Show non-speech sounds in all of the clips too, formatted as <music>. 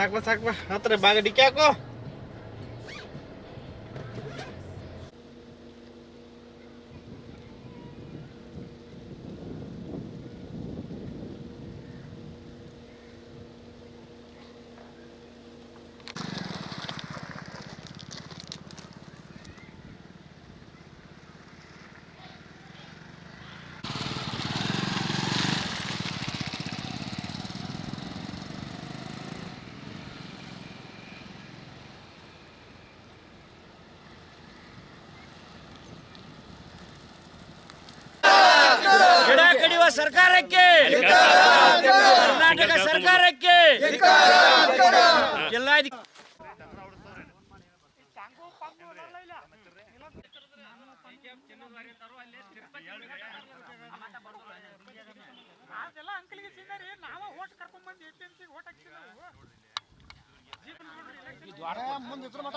ಸಾಕ್ ಬಾ ಸಾಕ್ ಬಾ ಹತ್ರ ಬಾಗ ಡಿಕ್ಕಿ ಹಾಕೋ ಗಿಡ ಕಡಿಯುವ ಸರ್ಕಾರಕ್ಕೆ. ಕರ್ನಾಟಕ ಸರ್ಕಾರಕ್ಕೆ. ಜಿಲ್ಲಾಧಿಕಾರಿ ಅದೆಲ್ಲ ಮಠ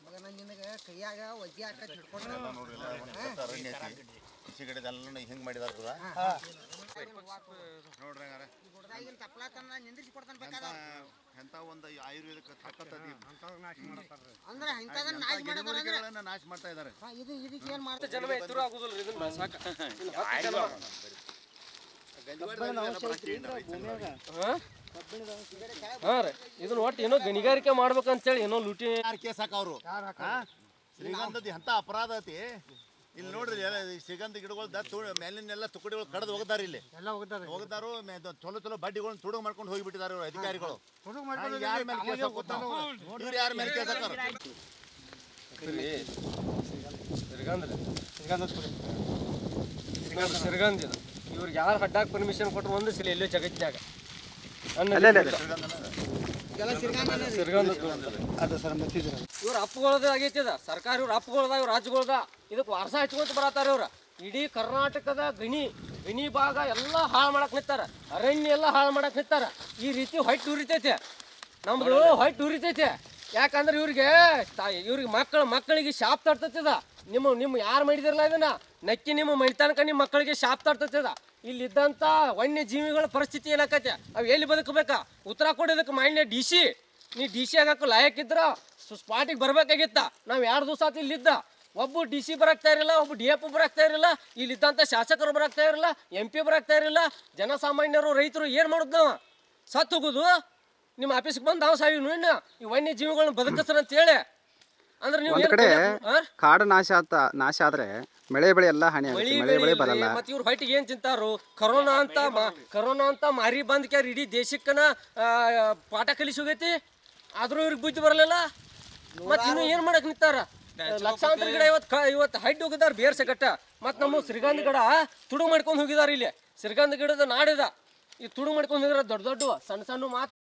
ಮಗನ ನಿನಗೆ ಕೈಯಾಗ ಒಜ್ಜೆ ಹಾಕ ಹಿಡ್ಕೊಂಡ್ರೆ? ಹಿಂಗೆ ಹಿಂಗ್ ಮಾಡಿದಾರ ನೋಡ್ರಿ ಹಂಗಾರ. ಗುಡ್ದಾಗಿನ ತಪ್ಪಲಾತನ ನಿಂದ್ರಿಸಿ ಕೊಡ್ತಾನ ಬೇಕಾದ? ಎಂಥ ಒಂದು ಆಯುರ್ವೇದಕ್ಕೆ ತಾಕತ್ತದಿ ಅಂದ್ರೆ ಇಂಥದನ್ನ ನಾಶ ಮಾಡ್ತಾರೆ ಅಂದ್ರೆ? ಗಿಡಗಳನ್ನ ನಾಶ ಮಾಡ್ತಾ ಇದ್ದಾರೆ ಹಾ, ಇದು ಇದಕ್ಕೆ ಏನು ಮಾಡ್ತಾರೆ? ಜನ್ಮ ಎತ್ತರೂ <laughs> ಆಗುದಿಲ್ಲ ಇದನ್ನ ಸಾಕ ಹಾ? ರೀ. ಇದನ್ನ ಒಟ್ಟು ಏನೋ ಗಣಿಗಾರಿಕೆ ಮಾಡ್ಬೇಕಂತೇಳಿ ಏನೋ ಲೂಟಿ ಯಾರು ಕೇಸ್ ಹಾಕವ್ರು? ಶ್ರೀಗಂಧದ ಎಂತ ಅಪರಾಧ ಐತಿ ಇಲ್ಲಿ ನೋಡ್ರಿ ಶ್ರೀಗಂಧ ಗಿಡಗಳು ದತ್ತು ಮೇಲಿನೆಲ್ಲ ತುಕಡಿಗಳು ಕಡ್ದು ಹೋಗದಾರ ಇಲ್ಲಿ. ಎಲ್ಲ ಹೋಗ್ತಾರೆ ಹೋಗ್ತಾರು ಮೇ- ಇದು ಚಲೋ ಚಲೋ ಬಡ್ಡಿಗಳನ್ನ ತುಡುಗ್ ಮಾಡ್ಕೊಂಡು ಹೋಗಿಬಿಟ್ಟಿದ್ದಾರೆ ಇವ್ರು ಅಧಿಕಾರಿಗಳು. ಶ್ರೀಗಂಧ ಯಾರ ಮೇಲೆ ಕೇಸ್ ಮೇಲೆ ಕೇಸ್ ಹಾಕಾರ? ಇದು ಇವ್ರಿಗೆ ಯಾರು ಹಡ್ಡಾಕ್ ಪರ್ಮಿಷನ್ ಕೊಟ್ಟರು ಒಂದು ಸಲ ಎಲ್ಲೋ ಜಗತ್ತಿನಾಗ ಇವ್ರ ಅಪ್ಪಗಳದ ಆಗೈತಿ ಅದ ಸರ್ಕಾರ ಇವ್ರ ಅಪ್ಪಗಳದ ಇವ್ರ ರಾಜ್ಯಗಳದ ಇದಕ್ಕೆ ವರ್ಷ ಹಚ್ಕೊಂತ ಬರತ್ತಾರ ಇವ್ರ. ಇಡೀ ಕರ್ನಾಟಕದ ಗಣಿ ಗಣಿ ಭಾಗ ಎಲ್ಲ ಹಾಳು ಮಾಡಕ್ ನಿಂತಾರ. ಅರಣ್ಯ ಎಲ್ಲ ಹಾಳು ಮಾಡಕ್ ನಿಂತಾರ. ಈ ರೀತಿ ಹೊಟ್ಟೆ ಉರಿತೈತೆ. ನಮ್ದು ಹೊಟ್ಟೆ ಉರಿತೈತೆ. ಯಾಕಂದ್ರೆ ಇವ್ರಿಗೆ ತಾಯಿ ಇವ್ರಿಗೆ ಮಕ್ಕಳು ಮಕ್ಕಳಿಗೆ ಶಾಪ್ ತಡ್ತೈತದ ನಿಮ್ಮ ನಿಮ್ಮ ಯಾರು ಮಾಡಿದಿರಲ್ಲ ಇದನ್ನ? ನಕ್ಕಿ ನಿಮ್ಮ ಮೈತಾನಕ ತನಕ ನಿಮ್ಮ ಮಕ್ಕಳಿಗೆ ಶಾಪ್ ತರ್ತದ ಇಲ್ಲಿದ್ದಂಥ ವನ್ಯ ಜೀವಿಗಳ ಪರಿಸ್ಥಿತಿ ಏನಾಕೈತೆ? ಅವು ಎಲ್ಲಿ ಬದುಕಬೇಕಾ? ಉತ್ತರ ಕೊಡೋದಕ್ಕೆ ಮಾನ್ಯ ಡಿ ಸಿ. ನೀ ಡಿ ಸಿ ಆಗಕ್ಕೆ ಲಾಯಕ್ಕಿದ್ರ ಸ್ಪಾಟಿಗೆ ಬರ್ಬೇಕಾಗಿತ್ತ. ನಾವು ಎರಡು ದಿವಸ ಆತ ಇಲ್ಲಿದ್ದ? ಒಬ್ಬ ಡಿ ಸಿ ಬರಾಕ್ತಾ ಇರಲಿಲ್ಲ ಒಬ್ಬ ಡಿ ಎಫ್ ಬರಾಕ್ತಾ ಇರಲಿಲ್ಲ ಇಲ್ಲಿದ್ದಂಥ ಶಾಸಕರು ಬರಾಕ್ತಾ ಇರಲಿಲ್ಲ ಎಂ ಪಿ ಬರಾಕ್ತಾ ಇರಲಿಲ್ಲ ಜನಸಾಮಾನ್ಯರು, ರೈತರು ಏನು ಮಾಡೋದು ನಾವು? ಸತ್ತು ಹೋಗೋದು ನಿಮ್ಮ ಆಫೀಸ್ಗೆ ಬಂದು ನಾವು ಸಾಯಿನು ಇನ್ನು ಈ ವನ್ಯ ಜೀವಿಗಳನ್ನ ಅಂತೇಳಿ ಅಂತ ಹೇಳಿ ಅಂದ್ರೆ ನೀವು ಒಂದ್ ಕಡೆ? ಕಾಡು ನಾಶ ಆತ ನಾಶ ಆದ್ರೆ ಮಳೆ ಬೆಳೆ ಎಲ್ಲ ಹಾನಿ ಆಗುತ್ತೆ ಮಳೆ ಬೆಳೆ ಬರಲ್ಲ. ಮತ್ತೆ ಇವ್ರ ಹೊಟ್ಟಿಗೆ ಏನ್ ತಿಂತಾರು? ಕರೋನಾ ಅಂತ ಕರೋನಾ ಅಂತ ಮಾರಿ ಬಂದ್ ಕ್ಯಾರ ಇಡೀ ದೇಶಕ್ಕನ ಪಾಠ ಕಲಿಸಿ ಹೋಗೈತಿ ಆದ್ರೂ ಇವ್ರಿಗೆ ಬುದ್ಧಿ ಬರಲಿಲ್ಲ. ಮತ್ತೆ ಇನ್ನು ಏನ್ ಮಾಡಕ್ ನಿಂತಾರ? ಲಕ್ಷಾಂತರ ಗಿಡ ಇವತ್ತು ಕ ಇವತ್ತು ಹೈಟ್ ಹೋಗಿದಾರ ಬೇರ್ ಸಗಟ್ಟ ಮತ್ ನಮ್ಮ ಶ್ರೀಗಂಧ ಗಿಡ ತುಡು ಮಾಡ್ಕೊಂಡು ಹೋಗಿದಾರ ಇಲ್ಲಿ. ಶ್ರೀಗಂಧ ಗಿಡದ ನಾಡಿದ. ಈ ತುಡು ಮಾಡ್ಕೊಂಡು ಹೋಗಿದಾರ ದೊಡ್ಡ ದೊಡ್ಡ ಸಣ್ಣ ಸಣ್ಣ ಮಾತು